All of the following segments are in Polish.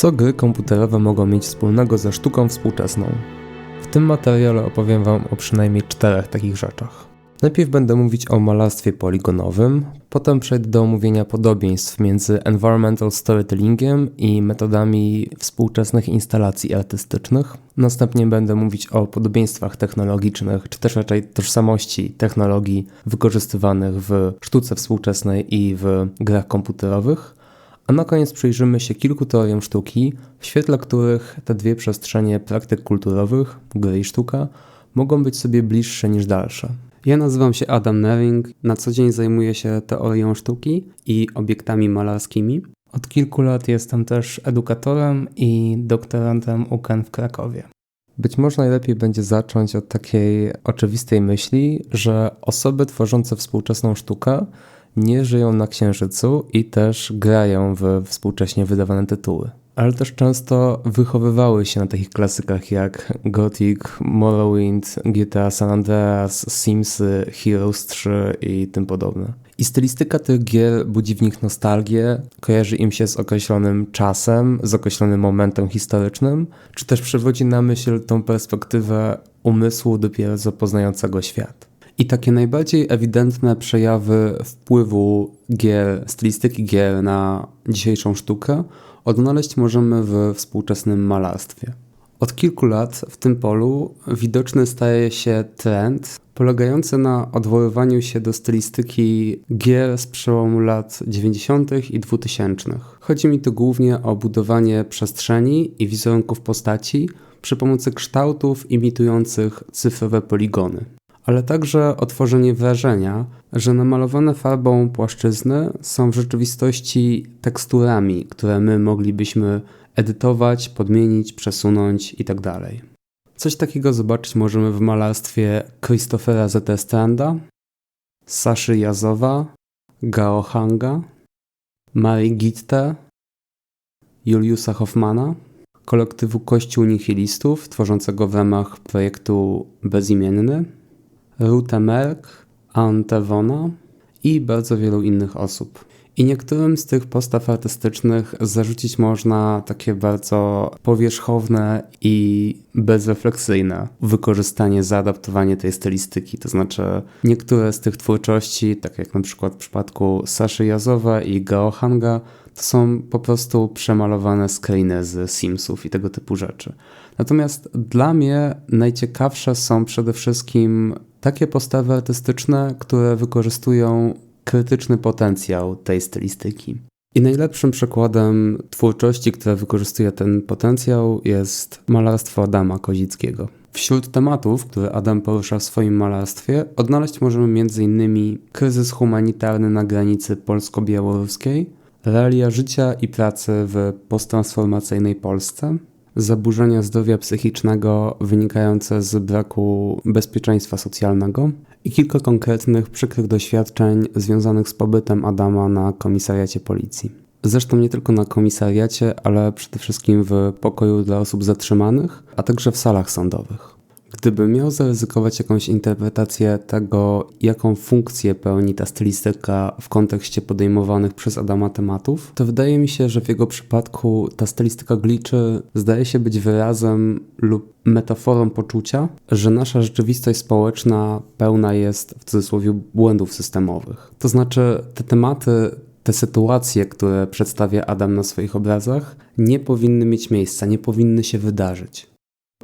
Co gry komputerowe mogą mieć wspólnego ze sztuką współczesną? W tym materiale opowiem Wam o przynajmniej czterech takich rzeczach. Najpierw będę mówić o malarstwie poligonowym, potem przejdę do omówienia podobieństw między environmental storytellingiem i metodami współczesnych instalacji artystycznych. Następnie będę mówić o podobieństwach technologicznych, czy też raczej tożsamości technologii wykorzystywanych w sztuce współczesnej i w grach komputerowych. A na koniec przyjrzymy się kilku teoriom sztuki, w świetle których te dwie przestrzenie praktyk kulturowych, gry i sztuka, mogą być sobie bliższe niż dalsze. Ja nazywam się Adam Nering, na co dzień zajmuję się teorią sztuki i obiektami malarskimi. Od kilku lat jestem też edukatorem i doktorantem UKEN w Krakowie. Być może najlepiej będzie zacząć od takiej oczywistej myśli, że osoby tworzące współczesną sztukę nie żyją na Księżycu i też grają w współcześnie wydawane tytuły. Ale też często wychowywały się na takich klasykach jak Gothic, Morrowind, GTA San Andreas, Simsy, Heroes 3 i tym podobne. I stylistyka tych gier budzi w nich nostalgię, kojarzy im się z określonym czasem, z określonym momentem historycznym, czy też przywodzi na myśl tą perspektywę umysłu dopiero zapoznającego świat. I takie najbardziej ewidentne przejawy wpływu gier, stylistyki gier na dzisiejszą sztukę odnaleźć możemy w współczesnym malarstwie. Od kilku lat w tym polu widoczny staje się trend polegający na odwoływaniu się do stylistyki gier z przełomu lat 90. i 2000. Chodzi mi tu głównie o budowanie przestrzeni i wizerunków postaci przy pomocy kształtów imitujących cyfrowe poligony ale także o tworzenie wrażenia, że namalowane farbą płaszczyzny są w rzeczywistości teksturami, które my moglibyśmy edytować, podmienić, przesunąć itd. Tak Coś takiego zobaczyć możemy w malarstwie Christophera Z. Stranda, Saszy Jazowa, Gao Hanga, Marii Gitte, Juliusa Hoffmana, kolektywu Kościół Nihilistów tworzącego w ramach projektu Bezimienny, Rute Merck, Ante Wona i bardzo wielu innych osób. I niektórym z tych postaw artystycznych zarzucić można takie bardzo powierzchowne i bezrefleksyjne wykorzystanie, zaadaptowanie tej stylistyki. To znaczy, niektóre z tych twórczości, tak jak na przykład w przypadku Saszy Jazowa i Gao Hanga, to są po prostu przemalowane screeny z Simsów i tego typu rzeczy. Natomiast dla mnie najciekawsze są przede wszystkim takie postawy artystyczne, które wykorzystują krytyczny potencjał tej stylistyki. I najlepszym przykładem twórczości, która wykorzystuje ten potencjał, jest malarstwo Adama Kozickiego. Wśród tematów, które Adam porusza w swoim malarstwie, odnaleźć możemy m.in. kryzys humanitarny na granicy polsko-białoruskiej, realia życia i pracy w posttransformacyjnej Polsce, zaburzenia zdrowia psychicznego wynikające z braku bezpieczeństwa socjalnego i kilka konkretnych, przykrych doświadczeń związanych z pobytem Adama na komisariacie policji. Zresztą nie tylko na komisariacie, ale przede wszystkim w pokoju dla osób zatrzymanych, a także w salach sądowych. Gdybym miał zaryzykować jakąś interpretację tego, jaką funkcję pełni ta stylistyka w kontekście podejmowanych przez Adama tematów, to wydaje mi się, że w jego przypadku ta stylistyka gliczy zdaje się być wyrazem lub metaforą poczucia, że nasza rzeczywistość społeczna pełna jest w cudzysłowie błędów systemowych. To znaczy, te tematy te sytuacje, które przedstawia Adam na swoich obrazach, nie powinny mieć miejsca, nie powinny się wydarzyć.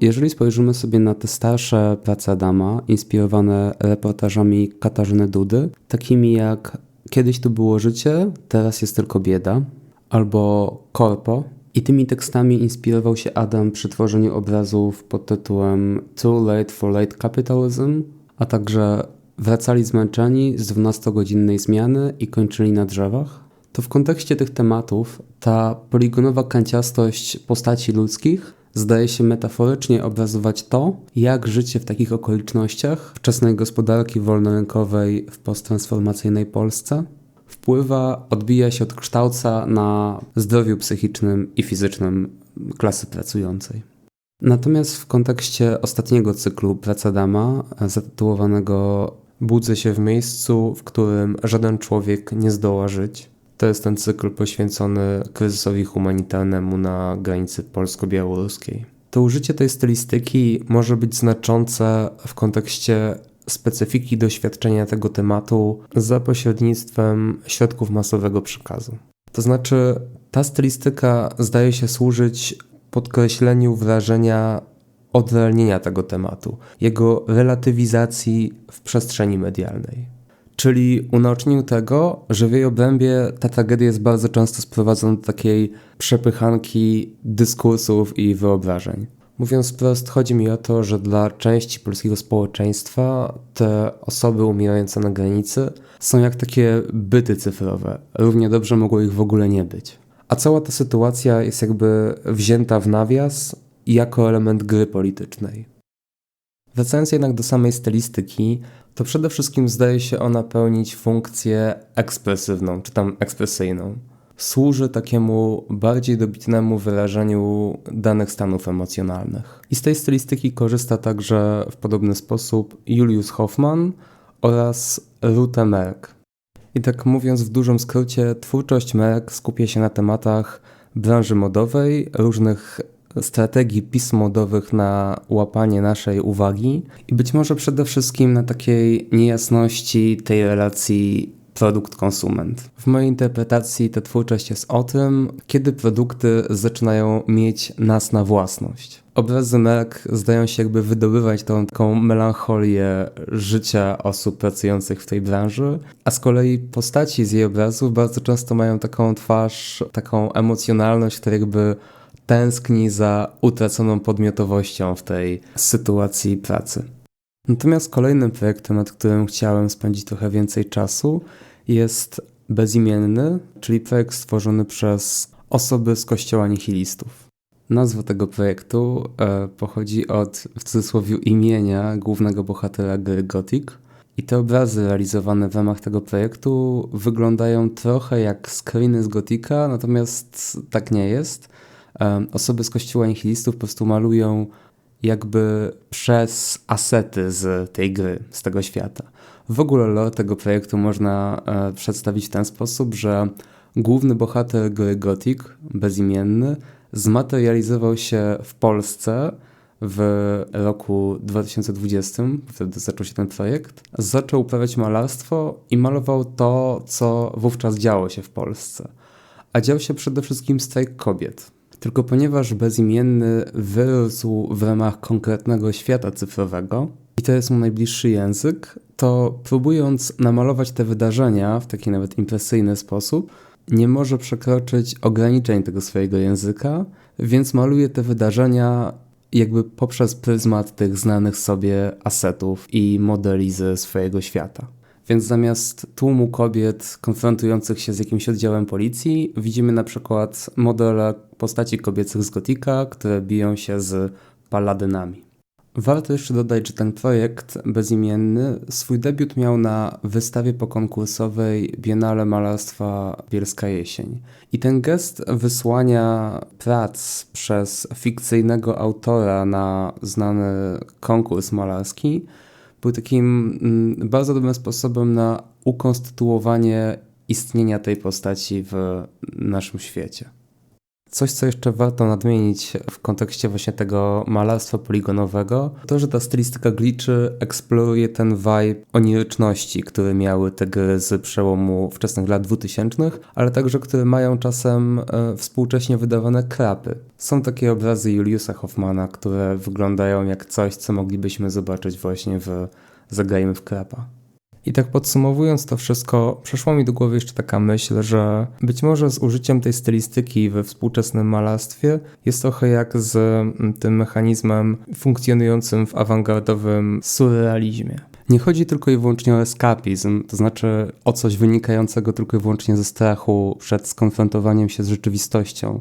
Jeżeli spojrzymy sobie na te starsze prace Adama, inspirowane reportażami Katarzyny Dudy, takimi jak Kiedyś tu było życie, teraz jest tylko bieda, albo Korpo, i tymi tekstami inspirował się Adam przy tworzeniu obrazów pod tytułem Too Late for Late Capitalism, a także Wracali zmęczeni z 12-godzinnej zmiany i kończyli na drzewach. To w kontekście tych tematów ta poligonowa kanciastość postaci ludzkich zdaje się metaforycznie obrazować to, jak życie w takich okolicznościach wczesnej gospodarki wolnorynkowej w posttransformacyjnej Polsce wpływa, odbija się, odkształca na zdrowiu psychicznym i fizycznym klasy pracującej. Natomiast w kontekście ostatniego cyklu Praca Dama, zatytułowanego Budzę się w miejscu, w którym żaden człowiek nie zdoła żyć, to jest ten cykl poświęcony kryzysowi humanitarnemu na granicy polsko-białoruskiej. To użycie tej stylistyki może być znaczące w kontekście specyfiki doświadczenia tego tematu za pośrednictwem środków masowego przekazu. To znaczy, ta stylistyka zdaje się służyć podkreśleniu wrażenia odrealnienia tego tematu, jego relatywizacji w przestrzeni medialnej. Czyli unaocznił tego, że w jej obrębie ta tragedia jest bardzo często sprowadzona do takiej przepychanki dyskursów i wyobrażeń. Mówiąc wprost, chodzi mi o to, że dla części polskiego społeczeństwa te osoby umierające na granicy są jak takie byty cyfrowe. Równie dobrze mogło ich w ogóle nie być. A cała ta sytuacja jest jakby wzięta w nawias jako element gry politycznej. Wracając jednak do samej stylistyki, to przede wszystkim zdaje się ona pełnić funkcję ekspresywną, czy tam ekspresyjną. Służy takiemu bardziej dobitnemu wyrażeniu danych stanów emocjonalnych. I z tej stylistyki korzysta także w podobny sposób Julius Hoffman oraz Rute Merck. I tak mówiąc w dużym skrócie, twórczość Merck skupia się na tematach branży modowej, różnych strategii pism modowych na łapanie naszej uwagi i być może przede wszystkim na takiej niejasności tej relacji produkt-konsument. W mojej interpretacji ta twórczość jest o tym, kiedy produkty zaczynają mieć nas na własność. Obrazy Merck zdają się jakby wydobywać tą taką melancholię życia osób pracujących w tej branży, a z kolei postaci z jej obrazów bardzo często mają taką twarz, taką emocjonalność, która jakby tęskni za utraconą podmiotowością w tej sytuacji pracy. Natomiast kolejnym projektem, nad którym chciałem spędzić trochę więcej czasu, jest Bezimienny, czyli projekt stworzony przez osoby z kościoła nihilistów. Nazwa tego projektu e, pochodzi od w cudzysłowie imienia głównego bohatera gry Gothic. I te obrazy realizowane w ramach tego projektu wyglądają trochę jak screeny z Gotika, natomiast tak nie jest osoby z kościoła nihilistów po prostu malują jakby przez asety z tej gry, z tego świata. W ogóle lore tego projektu można e, przedstawić w ten sposób, że główny bohater gry Gothic, bezimienny, zmaterializował się w Polsce w roku 2020, wtedy zaczął się ten projekt, zaczął uprawiać malarstwo i malował to, co wówczas działo się w Polsce. A dział się przede wszystkim strajk kobiet. Tylko ponieważ bezimienny wyrósł w ramach konkretnego świata cyfrowego i to jest mu najbliższy język, to próbując namalować te wydarzenia w taki nawet impresyjny sposób, nie może przekroczyć ograniczeń tego swojego języka, więc maluje te wydarzenia jakby poprzez pryzmat tych znanych sobie asetów i modeli ze swojego świata. Więc zamiast tłumu kobiet konfrontujących się z jakimś oddziałem policji, widzimy na przykład modele postaci kobiecych z Gotika, które biją się z paladynami. Warto jeszcze dodać, że ten projekt bezimienny swój debiut miał na wystawie pokonkursowej Biennale Malarstwa Bielska Jesień. I ten gest wysłania prac przez fikcyjnego autora na znany konkurs malarski był takim mm, bardzo dobrym sposobem na ukonstytuowanie istnienia tej postaci w naszym świecie. Coś, co jeszcze warto nadmienić w kontekście właśnie tego malarstwa poligonowego, to, że ta stylistyka gliczy eksploruje ten vibe oniryczności, który miały te gry z przełomu wczesnych lat 2000, ale także, które mają czasem e, współcześnie wydawane krapy. Są takie obrazy Juliusa Hoffmana, które wyglądają jak coś, co moglibyśmy zobaczyć właśnie w Zagrajmy w krapa. I tak podsumowując to wszystko, przeszła mi do głowy jeszcze taka myśl, że być może z użyciem tej stylistyki we współczesnym malarstwie jest trochę jak z mm, tym mechanizmem funkcjonującym w awangardowym surrealizmie. Nie chodzi tylko i wyłącznie o eskapizm, to znaczy o coś wynikającego tylko i wyłącznie ze strachu przed skonfrontowaniem się z rzeczywistością,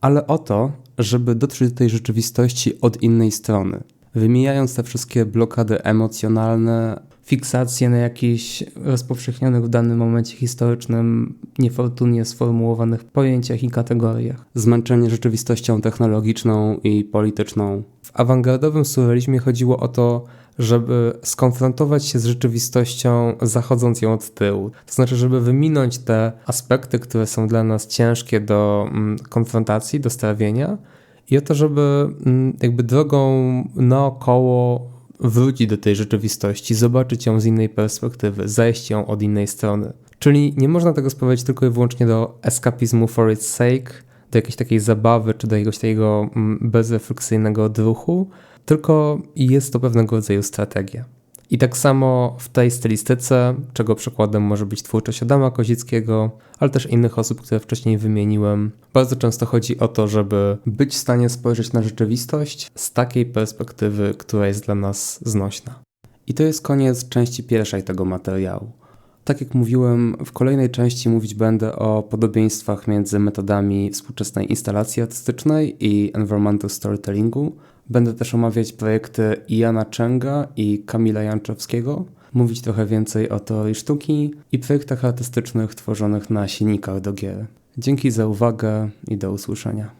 ale o to, żeby dotrzeć do tej rzeczywistości od innej strony Wymijając te wszystkie blokady emocjonalne, Fiksacje na jakichś rozpowszechnionych w danym momencie historycznym, niefortunnie sformułowanych pojęciach i kategoriach. zmęczenie rzeczywistością technologiczną i polityczną, W awangardowym surrealizmie chodziło o to, żeby skonfrontować się z rzeczywistością, zachodząc ją od tyłu. To znaczy, żeby wyminąć te aspekty, które są dla nas ciężkie do mm, konfrontacji, do strawienia i o to, żeby mm, jakby drogą naokoło wrócić do tej rzeczywistości, zobaczyć ją z innej perspektywy, zajść ją od innej strony. Czyli nie można tego sprowadzić tylko i wyłącznie do eskapizmu for its sake, do jakiejś takiej zabawy, czy do jakiegoś takiego mm, bezrefleksyjnego odruchu, tylko jest to pewnego rodzaju strategia. I tak samo w tej stylistyce, czego przykładem może być twórczość Adama Kozickiego, ale też innych osób, które wcześniej wymieniłem, bardzo często chodzi o to, żeby być w stanie spojrzeć na rzeczywistość z takiej perspektywy, która jest dla nas znośna. I to jest koniec części pierwszej tego materiału. Tak jak mówiłem, w kolejnej części mówić będę o podobieństwach między metodami współczesnej instalacji artystycznej i environmental storytellingu. Będę też omawiać projekty Iana Chenga i Kamila Janczewskiego, mówić trochę więcej o teorii sztuki i projektach artystycznych tworzonych na silnikach do gier. Dzięki za uwagę i do usłyszenia.